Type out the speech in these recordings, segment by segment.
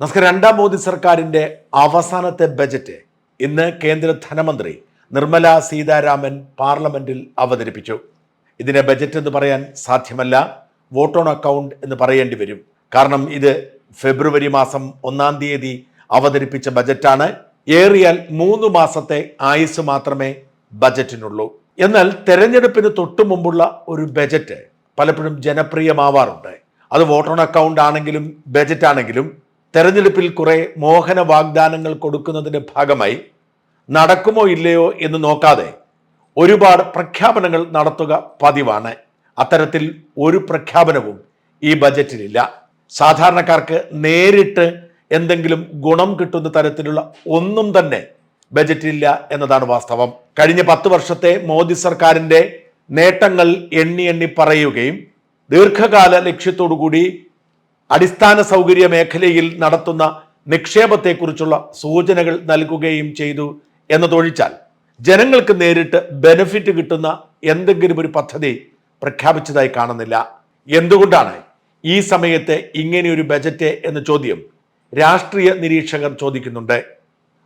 നമസ്കാരം. രണ്ടാം മോദി സർക്കാരിന്റെ അവസാനത്തെ ബജറ്റ് ഇന്ന് കേന്ദ്ര ധനമന്ത്രി നിർമ്മല സീതാരാമൻ പാർലമെന്റിൽ അവതരിപ്പിച്ചു. ഇതിനെ ബജറ്റ് എന്ന് പറയാൻ സാധ്യമല്ല. വോട്ട് ഓൺ അക്കൗണ്ട് എന്ന് പറയേണ്ടി വരും. കാരണം ഇത് ഫെബ്രുവരി മാസം ഒന്നാം തീയതി അവതരിപ്പിച്ച ബജറ്റാണ്. ഏറിയാൽ മൂന്ന് മാസത്തെ ആയുസ് മാത്രമേ ബജറ്റിനുള്ളൂ. എന്നാൽ തെരഞ്ഞെടുപ്പിന് തൊട്ടു മുമ്പുള്ള ഒരു ബജറ്റ് പലപ്പോഴും ജനപ്രിയമാവാറുണ്ട്. അത് വോട്ട് ഓൺ അക്കൗണ്ട് ആണെങ്കിലും ബജറ്റ് ആണെങ്കിലും തെരഞ്ഞെടുപ്പിൽ കുറെ മോഹന വാഗ്ദാനങ്ങൾ കൊടുക്കുന്നതിന്റെ ഭാഗമായി നടക്കുമോ ഇല്ലയോ എന്ന് നോക്കാതെ ഒരുപാട് പ്രഖ്യാപനങ്ങൾ നടത്തുക പതിവാണ്. അത്തരത്തിൽ ഒരു പ്രഖ്യാപനവും ഈ ബജറ്റിലില്ല. സാധാരണക്കാർക്ക് നേരിട്ട് എന്തെങ്കിലും ഗുണം കിട്ടുന്ന തരത്തിലുള്ള ഒന്നും തന്നെ ബജറ്റിലില്ല എന്നതാണ് വാസ്തവം. കഴിഞ്ഞ പത്ത് വർഷത്തെ മോദി സർക്കാരിന്റെ നേട്ടങ്ങൾ എണ്ണി എണ്ണി പറയുകയും ദീർഘകാല ലക്ഷ്യത്തോടുകൂടി അടിസ്ഥാന സൗകര്യ മേഖലയിൽ നടത്തുന്ന നിക്ഷേപത്തെക്കുറിച്ചുള്ള സൂചനകൾ നൽകുകയും ചെയ്തു എന്നതൊഴിച്ചാൽ ജനങ്ങൾക്ക് നേരിട്ട് ബെനിഫിറ്റ് കിട്ടുന്ന എന്തെങ്കിലും ഒരു പദ്ധതി പ്രഖ്യാപിച്ചതായി കാണുന്നില്ല. എന്തുകൊണ്ടാണ് ഈ സമയത്ത് ഇങ്ങനെയൊരു ബജറ്റ് എന്ന ചോദ്യം രാഷ്ട്രീയ നിരീക്ഷകർ ചോദിക്കുന്നുണ്ട്.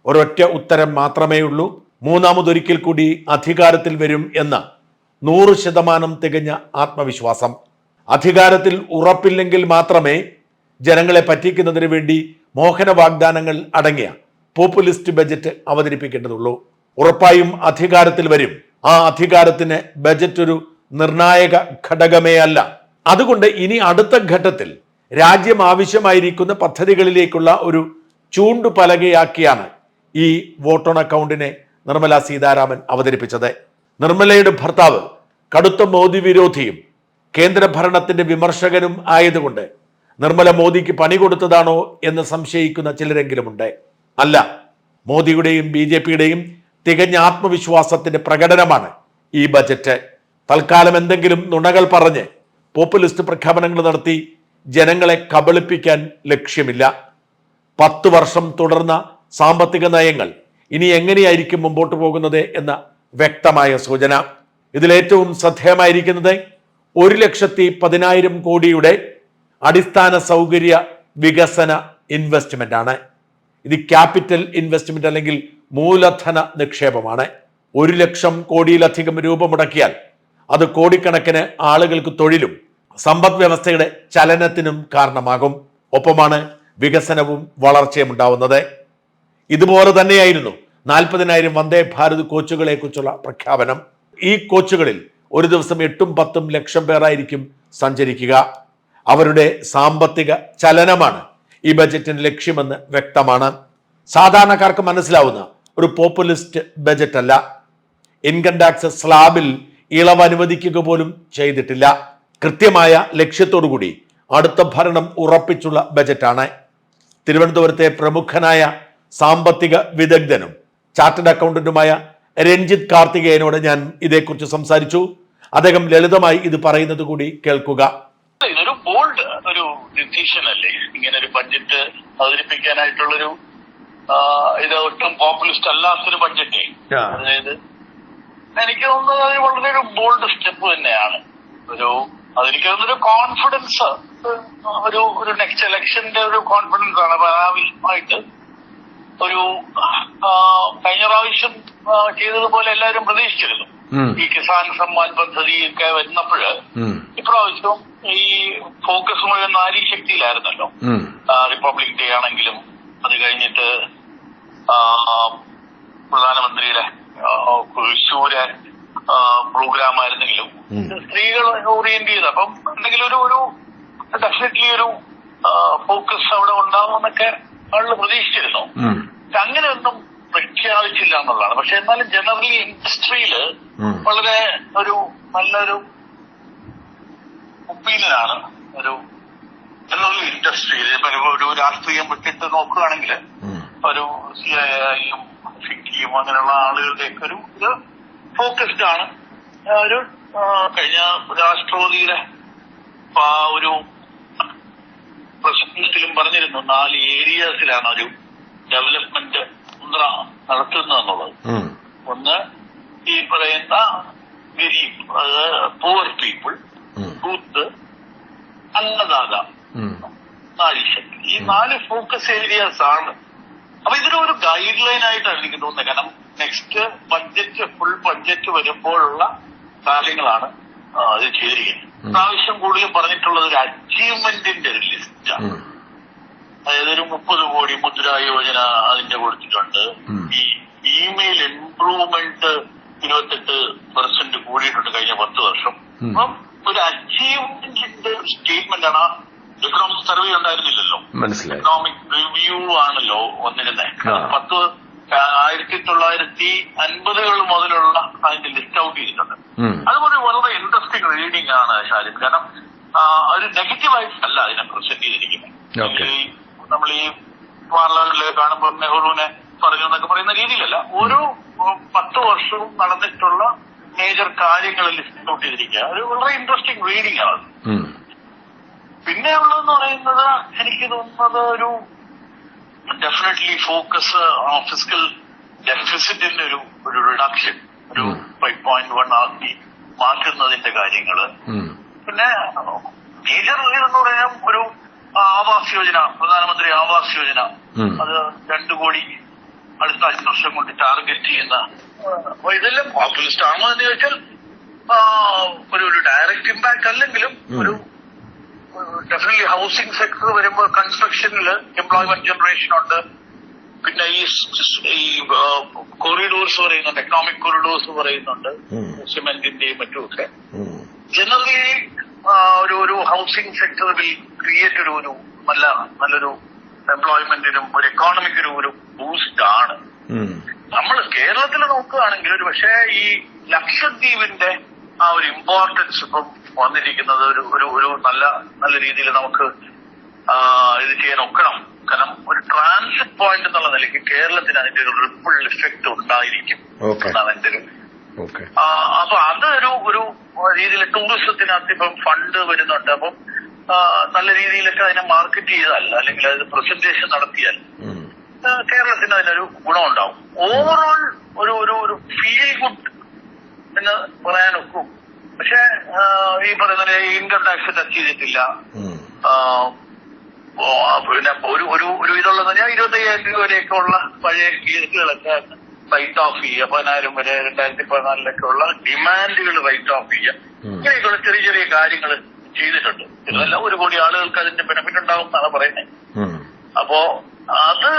ഒരൊറ്റ ഉത്തരം മാത്രമേ ഉള്ളൂ. മൂന്നാമതൊരിക്കൽ കൂടി അധികാരത്തിൽ വരും എന്ന നൂറ് ശതമാനം തികഞ്ഞ ആത്മവിശ്വാസം. അധികാരത്തിൽ ഉറപ്പില്ലെങ്കിൽ മാത്രമേ ജനങ്ങളെ പറ്റിക്കുന്നതിന് വേണ്ടി മോഹന വാഗ്ദാനങ്ങൾ അടങ്ങിയ പോപ്പുലിസ്റ്റ് ബജറ്റ് അവതരിപ്പിക്കേണ്ടതുള്ളൂ. ഉറപ്പായും അധികാരത്തിൽ വരും. ആ അധികാരത്തിന് ബജറ്റ് ഒരു നിർണായക ഘടകമേ അല്ല. അതുകൊണ്ട് ഇനി അടുത്ത ഘട്ടത്തിൽ രാജ്യം ആവശ്യമായിരിക്കുന്ന പദ്ധതികളിലേക്കുള്ള ഒരു ചൂണ്ടുപലകയാക്കിയാണ് ഈ വോട്ട് ഓൺ അക്കൗണ്ടിനെ നിർമ്മല സീതാരാമൻ അവതരിപ്പിച്ചത്. നിർമ്മലയുടെ ഭർത്താവ് കടുത്ത മോദി വിരോധിയും കേന്ദ്രഭരണത്തിന്റെ വിമർശകനും ആയതുകൊണ്ട് നിർമ്മല മോദിക്ക് പണി കൊടുത്തതാണോ എന്ന് സംശയിക്കുന്ന ചിലരെങ്കിലുമുണ്ട്. അല്ല മോദിയുടെയും ബി ജെ പിയുടെയും തികഞ്ഞ ആത്മവിശ്വാസത്തിന്റെ പ്രകടനമാണ് ഈ ബജറ്റ്. തൽക്കാലം എന്തെങ്കിലും നുണകൾ പറഞ്ഞ് പോപ്പുലിസ്റ്റ് പ്രഖ്യാപനങ്ങൾ നടത്തി ജനങ്ങളെ കബളിപ്പിക്കാൻ ലക്ഷ്യമില്ല. പത്ത് വർഷം തുടർന്ന സാമ്പത്തിക നയങ്ങൾ ഇനി എങ്ങനെയായിരിക്കും മുമ്പോട്ട് പോകുന്നത് എന്ന വ്യക്തമായ സൂചന. ഇതിലേറ്റവും ശ്രദ്ധേയമായിരിക്കുന്നത് ഒരു ലക്ഷത്തി പതിനായിരം കോടിയുടെ അടിസ്ഥാന സൗകര്യ വികസന ഇൻവെസ്റ്റ്മെന്റ് ആണ് ഇത് ക്യാപിറ്റൽ ഇൻവെസ്റ്റ്മെന്റ് അല്ലെങ്കിൽ മൂലധന നിക്ഷേപമാണ്. ഒരു ലക്ഷം കോടിയിലധികം രൂപ മുടക്കിയാൽ അത് കോടിക്കണക്കിന് ആളുകൾക്ക് തൊഴിലും സമ്പദ് വ്യവസ്ഥയുടെ ചലനത്തിനും കാരണമാകും. ഒപ്പമാണ് വികസനവും വളർച്ചയും ഉണ്ടാവുന്നത്. ഇതുപോലെ തന്നെയായിരുന്നു നാൽപ്പതിനായിരം വന്ദേ ഭാരത് കോച്ചുകളെ കുറിച്ചുള്ള പ്രഖ്യാപനം. ഈ കോച്ചുകളിൽ ഒരു ദിവസം എട്ടും പത്തും ലക്ഷം പേരായിരിക്കും സഞ്ചരിക്കുക. അവരുടെ സാമ്പത്തിക ചലനമാണ്. ഈ ബജറ്റിന്റെ ലക്ഷ്യമെന്ന് വ്യക്തമാണ്. സാധാരണക്കാർക്ക് മനസ്സിലാവുന്ന ഒരു പോപ്പുലിസ്റ്റ് ബജറ്റ് അല്ല ഇൻകം ടാക്സ് സ്ലാബിൽ ഇളവ് അനുവദിക്കുക പോലും ചെയ്തിട്ടില്ല. കൃത്യമായ ലക്ഷ്യത്തോടുകൂടി അടുത്ത ഭരണം ഉറപ്പിച്ചുള്ള ബജറ്റാണ്. തിരുവനന്തപുരത്തെ പ്രമുഖനായ സാമ്പത്തിക വിദഗ്ധനും ചാർട്ടേഡ് അക്കൗണ്ടന്റുമായ രഞ്ജിത് കാർത്തികേയനോട് ഞാൻ ഇതേക്കുറിച്ച് സംസാരിച്ചു. അദ്ദേഹം ലളിതമായി ഇത് പറയുന്നത് കൂടി കേൾക്കുക. ഇതൊരു ബോൾഡ് ഒരു ഡിസിഷൻ അല്ലേ? ഇങ്ങനെ ഒരു ബഡ്ജറ്റ് അവതരിപ്പിക്കാനായിട്ടുള്ളൊരു ഇത് ഒട്ടും പോപ്പുലിസ്റ്റ് അല്ലാത്തൊരു ബഡ്ജറ്റേ അതായത് എനിക്ക് തോന്നുന്നത് അത് വളരെ ഒരു ബോൾഡ് സ്റ്റെപ്പ് തന്നെയാണ്. ഒരു അതെനിക്ക് തോന്നുന്നൊരു കോൺഫിഡൻസ് ഒരു ഒരു നെക്സ്റ്റ് ഇലക്ഷന്റെ ഒരു കോൺഫിഡൻസ് ആണ്. അപ്പൊ ആവശ്യമായിട്ട് ഒരു കഴിഞ്ഞ പ്രാവശ്യം ചെയ്തതുപോലെ എല്ലാവരും പ്രതീക്ഷിച്ചിരുന്നു. ഈ കിസാൻ സമ്മാൻ പദ്ധതി ഒക്കെ വരുന്നപ്പോഴ് ഇപ്രാവശ്യം ഈ ഫോക്കസ് മുഴുവൻ നാരി ശക്തിയിലായിരുന്നല്ലോ. റിപ്പബ്ലിക് ഡേ ആണെങ്കിലും അത് കഴിഞ്ഞിട്ട് പ്രധാനമന്ത്രിയുടെ ശൂര പ്രോഗ്രാം ആയിരുന്നെങ്കിലും സ്ത്രീകൾ ഓറിയന്റ് ചെയ്ത്. അപ്പം എന്തെങ്കിലും ഒരു ഒരു ഡെഫിനറ്റ്ലി ഒരു ഫോക്കസ് അവിടെ ഉണ്ടാവുമെന്നൊക്കെ ആളുകൾ പ്രതീക്ഷിച്ചിരുന്നു. അങ്ങനെയൊന്നും പ്രഖ്യാപിച്ചില്ല എന്നുള്ളതാണ്. പക്ഷെ എന്നാലും ജനറലി ഇൻഡസ്ട്രിയിൽ വളരെ ഒരു നല്ലൊരു ഒപ്പീനിയനാണ് ഒരു ജനറൽ ഇൻഡസ്ട്രിയിൽ ഇപ്പൊ ഒരു- ഒരു രാഷ്ട്രീയം വിട്ടിട്ട് നോക്കുകയാണെങ്കിൽ ഒരു സി ഐ ഐയും ഫിക്കിയും അങ്ങനെയുള്ള ആളുകളുടെയൊക്കെ ഒരു ഇത് ഫോക്കസ്ഡ് ആണ്. ഒരു കഴിഞ്ഞ രാഷ്ട്രപതിയുടെ ആ ഒരു പ്രസംഗത്തിലും പറഞ്ഞിരുന്നു നാല് ഏരിയാസിലാണ് ഒരു ഡെവലപ്മെന്റ് നടത്തുന്നതെന്നുള്ളത് ഒന്ന് ഈ പറയുന്ന ഗരീബ് പൂവർ പീപ്പിൾ കൂത്ത് അന്നദാത നാല് ഈ നാല് ഫോക്കസ് ഏരിയാസ് ആണ്. അപ്പൊ ഇതിനൊരു ഗൈഡ് ലൈൻ ആയിട്ടാണ് എനിക്ക് തോന്നുന്നത്. കാരണം നെക്സ്റ്റ് ബഡ്ജറ്റ് ഫുൾ ബഡ്ജറ്റ് വരുമ്പോഴുള്ള കാര്യങ്ങളാണ് അത് ഇത് ചെയ്തിരിക്കുന്നത് പ്രാവശ്യം കൂടുതൽ പറഞ്ഞിട്ടുള്ളത് ഒരു അച്ചീവ്മെന്റിന്റെ ഒരു ലിസ്റ്റാണ്. അതായത് ഒരു മുപ്പത് കോടി മുദ്ര യോജന അതിന്റെ കൊടുത്തിട്ടുണ്ട്. ഈ ഇമെയിൽ ഇംപ്രൂവ്മെന്റ് ഇരുപത്തെട്ട് പെർസെന്റ് കൂടിയിട്ടുണ്ട് കഴിഞ്ഞ പത്ത് വർഷം. അപ്പം ഒരു അച്ചീവ്മെന്റിന്റെ സ്റ്റേറ്റ്മെന്റ് ആണ്. എക്കണോമിക് സർവേ ഉണ്ടായിരുന്നില്ലല്ലോ. മനസ്സിലായി. എക്കണോമിക് റിവ്യൂ ആണല്ലോ വന്നിരുന്നത്. പത്ത് ആയിരത്തി തൊള്ളായിരത്തി അൻപതുകൾ മുതലുള്ള അതിന്റെ ലിസ്റ്റ് ഔട്ട് ചെയ്തിട്ടുണ്ട്. അതുപോലെ വളരെ ഇൻട്രസ്റ്റിംഗ് റീഡിംഗ് ആണ് ഷാലിൻ കാരണം ഒരു നെഗറ്റീവ് ആയിട്ടല്ല അതിനെ പ്രസന്റ് ചെയ്തിരിക്കുന്നത്. നമ്മൾ ഈ പാർലമെന്റിൽ കാണുമ്പോൾ നെഹ്റുവിനെ പറഞ്ഞു എന്നൊക്കെ പറയുന്ന രീതിയിലല്ല. ഒരു പത്ത് വർഷവും നടന്നിട്ടുള്ള മേജർ കാര്യങ്ങൾ ലിസ്റ്റ് ഔട്ട് ചെയ്തിരിക്കുക. അത് വളരെ ഇൻട്രസ്റ്റിംഗ് റീഡിംഗ് ആണ് പിന്നെ ഉള്ളതെന്ന് പറയുന്നത് എനിക്ക് തോന്നുന്നത് ഒരു ഡെഫിനറ്റ്ലി ഫോക്കസ് ഫിസിക്കൽ ഡെഫിസിറ്റിന്റെ ഒരു ഒരു റിഡക്ഷൻ ഒരു. ഫൈവ് പോയിന്റ് വൺ ആക്കി മാറ്റുന്നതിന്റെ കാര്യങ്ങൾ. പിന്നെ മേജർ എന്ന് പറയാൻ ഒരു ആവാസ് യോജന പ്രധാനമന്ത്രി ആവാസ് യോജന. അത് രണ്ടു കോടി അടുത്ത അഞ്ച് വർഷം കൊണ്ട് ടാർഗറ്റ് ചെയ്യുന്ന അപ്പൊ ഇതെല്ലാം പോപ്പുലിസ്റ്റ് ആണോ എന്ന് ചോദിച്ചാൽ ഒരു ഒരു ഡയറക്റ്റ് ഇമ്പാക്ട് അല്ലെങ്കിലും ഒരു ഡെഫിനറ്റ്ലി ഹൗസിംഗ് സെക്ടർ വരുമ്പോൾ കൺസ്ട്രക്ഷനിൽ എംപ്ലോയ്മെന്റ് ജനറേഷൻ ഉണ്ട്. പിന്നെ ഈ ഈ കോറിഡോർസ് പറയുന്നുണ്ട് എക്കണോമിക് കോറിഡോർസ് പറയുന്നുണ്ട്. സിമെന്റിന്റെയും മറ്റുമൊക്കെ. ജനറലി ഒരു ഒരു ഹൗസിംഗ് സെക്ടർ വിൽ ക്രിയേറ്റ് ഒരു ഒരു നല്ല നല്ലൊരു എംപ്ലോയ്മെന്റിനും ഒരു എക്കോണമിക്കൊരു ഒരു ബൂസ്റ്റ് ആണ്. നമ്മൾ കേരളത്തിൽ നോക്കുകയാണെങ്കിൽ ഒരു പക്ഷേ ഈ ലക്ഷദ്വീപിന്റെ ആ ഒരു ഇമ്പോർട്ടൻസ് ഇപ്പം വന്നിരിക്കുന്നത് ഒരു ഒരു ഒരു നല്ല നല്ല രീതിയിൽ നമുക്ക് ഇത് ചെയ്യാൻ ഒക്കണം. കാരണം ഒരു ട്രാൻസിറ്റ് പോയിന്റ് എന്നുള്ള നിലയ്ക്ക് കേരളത്തിന് അതിന്റെ ഒരു റിപ്പിൾ ഇഫക്റ്റ് ഉണ്ടായിരിക്കും. എന്നാണ് എന്റെ ഒരു അപ്പൊ അതൊരു ഒരു രീതിയിൽ ടൂറിസത്തിനകത്ത് ഇപ്പം ഫണ്ട് വരുന്നുണ്ട്. അപ്പം നല്ല രീതിയിലൊക്കെ അതിനെ മാർക്കറ്റ് ചെയ്താൽ അല്ലെങ്കിൽ അത് പ്രസന്റേഷൻ നടത്തിയാൽ കേരളത്തിന് അതിനൊരു ഗുണമുണ്ടാവും. ഓവറോൾ ഒരു ഒരു ഒരു ഫീൽ ഗുഡ് എന്ന് പറയാനൊക്കും പക്ഷെ ഈ പറയുന്ന ഇൻകം ടാക്സ് ടച്ച് ചെയ്തിട്ടില്ല. പിന്നെ ഒരു ഒരു ഒരു ഇതുള്ളത് ഇരുപത്തയ്യായിരം രൂപ വരെയൊക്കെ ഉള്ള പഴയ കേസുകളൊക്കെ റൈറ്റ് ഓഫ് ചെയ്യുക. പതിനായിരം വരെ രണ്ടായിരത്തി പതിനാലിലൊക്കെ ഉള്ള ഡിമാൻഡുകൾ റൈറ്റ് ഓഫ് ചെയ്യുക. ഇങ്ങനെയൊക്കെയുള്ള ചെറിയ ചെറിയ കാര്യങ്ങൾ ചെയ്തിട്ടുണ്ട്. ഇതെല്ലാം ഒരു കോടി ആളുകൾക്ക് അതിന്റെ ബെനഫിറ്റ് ഉണ്ടാവും എന്നാണ് പറയുന്നത്. അപ്പോ അത്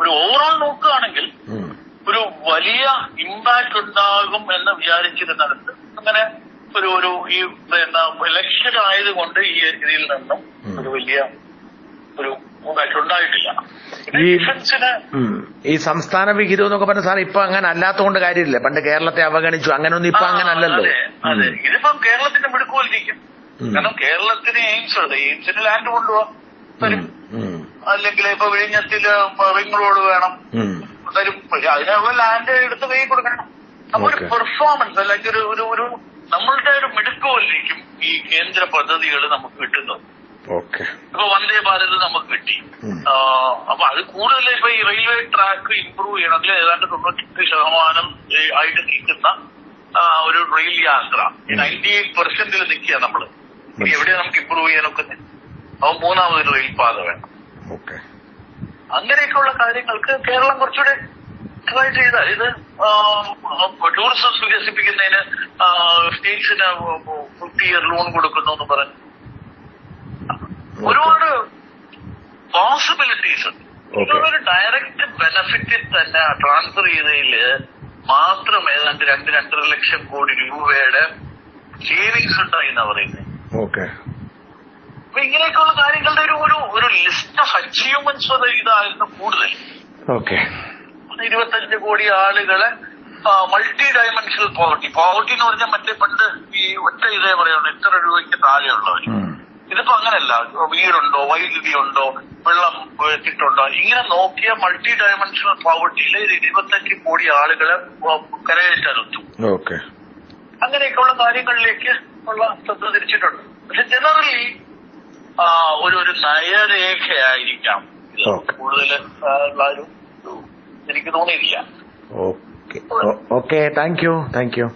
ഒരു ഓവറോൾ നോക്കുകയാണെങ്കിൽ. ഒരു വലിയ ഇമ്പാക്ട് ഉണ്ടാകും എന്ന് വിചാരിച്ചിരുന്നിടത്ത് അങ്ങനെ ഒരു ഒരു ഈ എന്താ ഇലക്ഷൻ ആയതുകൊണ്ട് ഈ ഇതിൽ നിന്നും ഒരു വലിയ ഒരു ഇമ്പാക്ട് ഉണ്ടായിട്ടില്ല. ഈ- സംസ്ഥാന വിഹിതം എന്നൊക്കെ പറഞ്ഞ സാർ ഇപ്പൊ അങ്ങനെ അല്ലാത്തതുകൊണ്ട് കാര്യമില്ല. പണ്ട് കേരളത്തെ അവഗണിച്ചു. അങ്ങനൊന്നും ഇപ്പൊ ആ, അങ്ങനെ അല്ലല്ലോ അതെ. ഇതിപ്പം കേരളത്തിന്റെ മിടുക്കോലിരിക്കും ഉം. കാരണം കേരളത്തിന് എയിംസ് ഉണ്ട്. എയിംസിന് ലാൻഡ് കൊണ്ടുപോകാം തരും. അല്ലെങ്കിൽ ഇപ്പൊ വിഴിഞ്ഞത്തിൽ റിംഗ് റോഡ് വേണം. തരും പക്ഷെ അതിനുള്ള ലാൻഡ് എടുത്ത് കൈ കൊടുക്കണം. നമ്മുടെ പെർഫോമൻസ് അല്ലെങ്കിൽ ഒരു ഒരു ഒരു നമ്മളുടെ ഒരു മിടുക്കുമല്ലേക്കും ഈ കേന്ദ്ര പദ്ധതികൾ നമുക്ക് കിട്ടുന്നത്. ഇപ്പൊ വന്ദേ ഭാരത് നമുക്ക് കിട്ടി. അപ്പൊ അത് കൂടുതൽ ഇപ്പൊ ഈ റെയിൽവേ ട്രാക്ക് ഇംപ്രൂവ് ചെയ്യണമെങ്കിൽ ഏതാണ്ട് തൊണ്ണൂറ്റി ശതമാനം ആയിട്ട് നിൽക്കുന്ന ഒരു റെയിൽ യാത്ര. നയന്റി എയ്റ്റ് പെർസെന്റിൽ നിൽക്കുക നമ്മൾ. എവിടെ നമുക്ക് ഇമ്പ്രൂവ് ചെയ്യാനൊക്കെ അപ്പൊ മൂന്നാമതൊരു റെയിൽ പാത വേണം. ഓക്കെ അങ്ങനെയൊക്കെയുള്ള കാര്യങ്ങൾക്ക് കേരളം കുറച്ചുകൂടെ ട്രൈ ഇത് ടൂറിസം വികസിപ്പിക്കുന്നതിന് സ്റ്റേറ്റ്സിന് ഫിഫ്റ്റി ഇയർ ലോൺ കൊടുക്കുന്നു എന്ന് പറഞ്ഞു. ഒരുപാട് പോസിബിലിറ്റീസ് ഉണ്ട്. ഒരു ഡയറക്റ്റ് ബെനഫിറ്റിൽ തന്നെ ട്രാൻസ്ഫർ ചെയ്തതിൽ മാത്രം ഏതാണ്ട് രണ്ട് രണ്ടര ലക്ഷം കോടി രൂപയുടെ സേവിങ്സ് ഉണ്ടായി എന്നാ പറയുന്നത്. ഓക്കെ. അപ്പൊ ഇങ്ങനെയൊക്കെയുള്ള കാര്യങ്ങളുടെ ഒരു ഒരു ഒരു ലിസ്റ്റ് ഓഫ് അച്ചീവ്മെന്റ്സ് ഇതായിരുന്നു കൂടുതൽ. ഓക്കെ. ഇരുപത്തഞ്ച് കോടി ആളുകളെ മൾട്ടി ഡയമെൻഷണൽ പോവർട്ടി പോവർട്ടി എന്ന് പറഞ്ഞാൽ മറ്റേ പണ്ട് ഈ ഒറ്റ ഇതേ പറയുള്ളൂ ഇത്ര രൂപയ്ക്ക് താഴെയുള്ളവർ ഇതിപ്പോ അങ്ങനെയല്ല. വീടുണ്ടോ വൈദ്യുതി ഉണ്ടോ വെള്ളം കിട്ടുണ്ടോ ഇങ്ങനെ നോക്കിയ മൾട്ടി ഡയമെൻഷണൽ പോവർട്ടിയിൽ ഇരുപത്തഞ്ച് കോടി ആളുകളെ ആ, കരകയറ്റാനൊത്തു ഓക്കെ. അങ്ങനെയൊക്കെയുള്ള കാര്യങ്ങളിലേക്ക് ഉള്ള ശ്രദ്ധ തിരിച്ചിട്ടുണ്ട്. പക്ഷെ ജനറലി ഒരു ഒരു നയരേഖയായിരിക്കാം. കൂടുതൽ എനിക്ക് തോന്നിയില്ല okay. Okay. Thank you. Thank you.